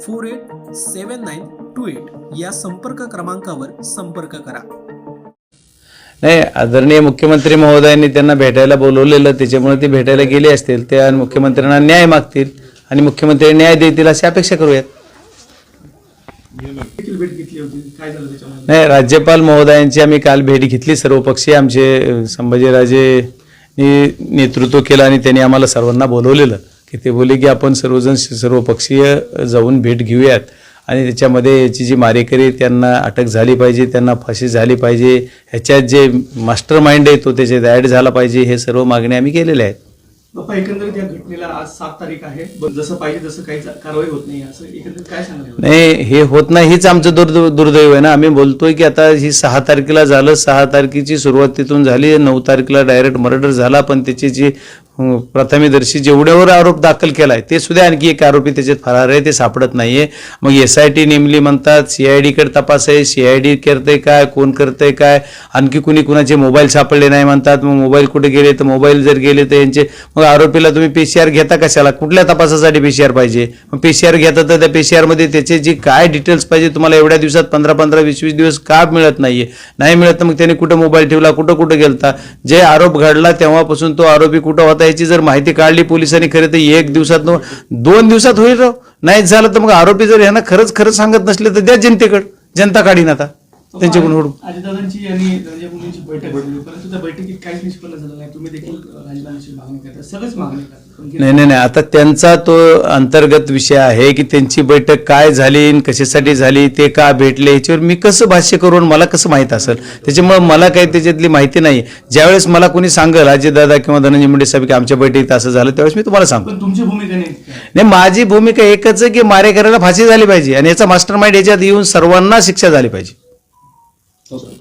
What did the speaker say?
four eight seven nine two eight या संपर्क क्रमांकावर संपर्क करा. नाही आदरणीय मुख्यमंत्री महोदयांनी त्यांना भेटायला बोलवलेलं त्याच्यामुळे ते भेटायला गेले असतील ते आणि मुख्यमंत्र्यांना न्याय मागतील आणि मुख्यमंत्री न्याय देतील अशी अपेक्षा करूयात. नाही राज्यपाल महोदयांची आम्ही काल भेट घेतली सर्वपक्षीय आमचे संभाजीराजे नेतृत्व केलं आणि त्यांनी आम्हाला सर्वांना बोलवलेलं. की ते बोलले की आपण सर्वजण सर्वपक्षीय जाऊन भेट घेऊयात. आणि त्याच्यामध्ये याची जी मारेकरी त्यांना अटक झाली पाहिजे त्यांना फाशी झाली पाहिजे ह्याच्यात जे मास्टर माइंड आहे तो त्याच्यात ॲड झाला पाहिजे हे सर्व मागण्या आम्ही केलेल्या आहेत. बाप्पा एकंदरीत या घटनेला आज सात तारीख आहे. जसं पाहिजे तसं काही कारवाई होत नाही असं एकंदरीत काय सांगाल नाही हे होत नाही हीच आमचं दुर्द दुर्दैव आहे ना. आम्ही बोलतोय की आता ही सहा तारखेला झालं सहा तारखेची सुरुवात तिथून झाली नऊ तारखेला डायरेक्ट मर्डर झाला पण त्याची जी हो, प्रथमेदर्शी जेवढ्यावर आरोप दाखल केला आहे ते सुद्धा आणखी एक आरोपी त्याच्यात फरार आहे ते सापडत नाही आहे मग एस आय टी नेमली म्हणतात सी आयकडे तपास आहे सी आय डी करते काय कोण करतंय काय आणखी कुणी कुणाचे मोबाईल सापडले नाही म्हणतात मग मोबाईल कुठे गेले तर मोबाईल जर गेले तर यांचे मग आरोपीला तुम्ही पी सी आर घेता कशाला? कुठल्या तपासासाठी पी सी आर पाहिजे? मग आर घेता तर त्या पी सी आरमध्ये त्याचे जे काय डिटेल्स पाहिजे तुम्हाला एवढ्या दिवसात पंधरा पंधरा वीस वीस दिवस का मिळत नाहीये? नाही मिळत तर मग त्यांनी कुठं मोबाईल ठेवला कुठं कुठं गेलता? जे आरोप घडला तेव्हापासून तो आरोपी कुठं होता याची जर माहिती काढली पोलिसांनी खरे तर एक दिवसात दोन दिवसात होईल राव. नाहीच झालं तर मग आरोपी जर यांना खरंच खरंच सांगत नसले तर द्या जनतेकडे. जनता काढीन आता. त्यांच्याकडून हुडून आजीदादांची आणि धनंजय बैठक झाली पण त्या बैठकीत काहीच निष्पन्न झालं नाही. तुम्ही देखील राजीनाम्याची मागणी करता. सगळेच मागणी करता. नाही नाही नाही. आता त्यांचा तो अंतर्गत विषय आहे की त्यांची बैठक काय झाली कशासाठी झाली ते का भेटले याच्यावर मी कसं भाष्य करून मला कसं माहीत असेल? त्याच्यामुळे मला काही त्याच्यातली माहिती नाही. ज्यावेळेस मला कोणी सांगेल अजितदादा किंवा धनंजय मुंडे साहेब की आमच्या बैठकीत असं झालं त्यावेळेस मी तुम्हाला सांगतो. तुमची भूमिका? नाही माझी भूमिका एकच आहे की मारेकऱ्याला फाशी झाली पाहिजे आणि याचा मास्टर माइंड याच्यात येऊन सर्वांना शिक्षा झाली पाहिजे. Nosotros.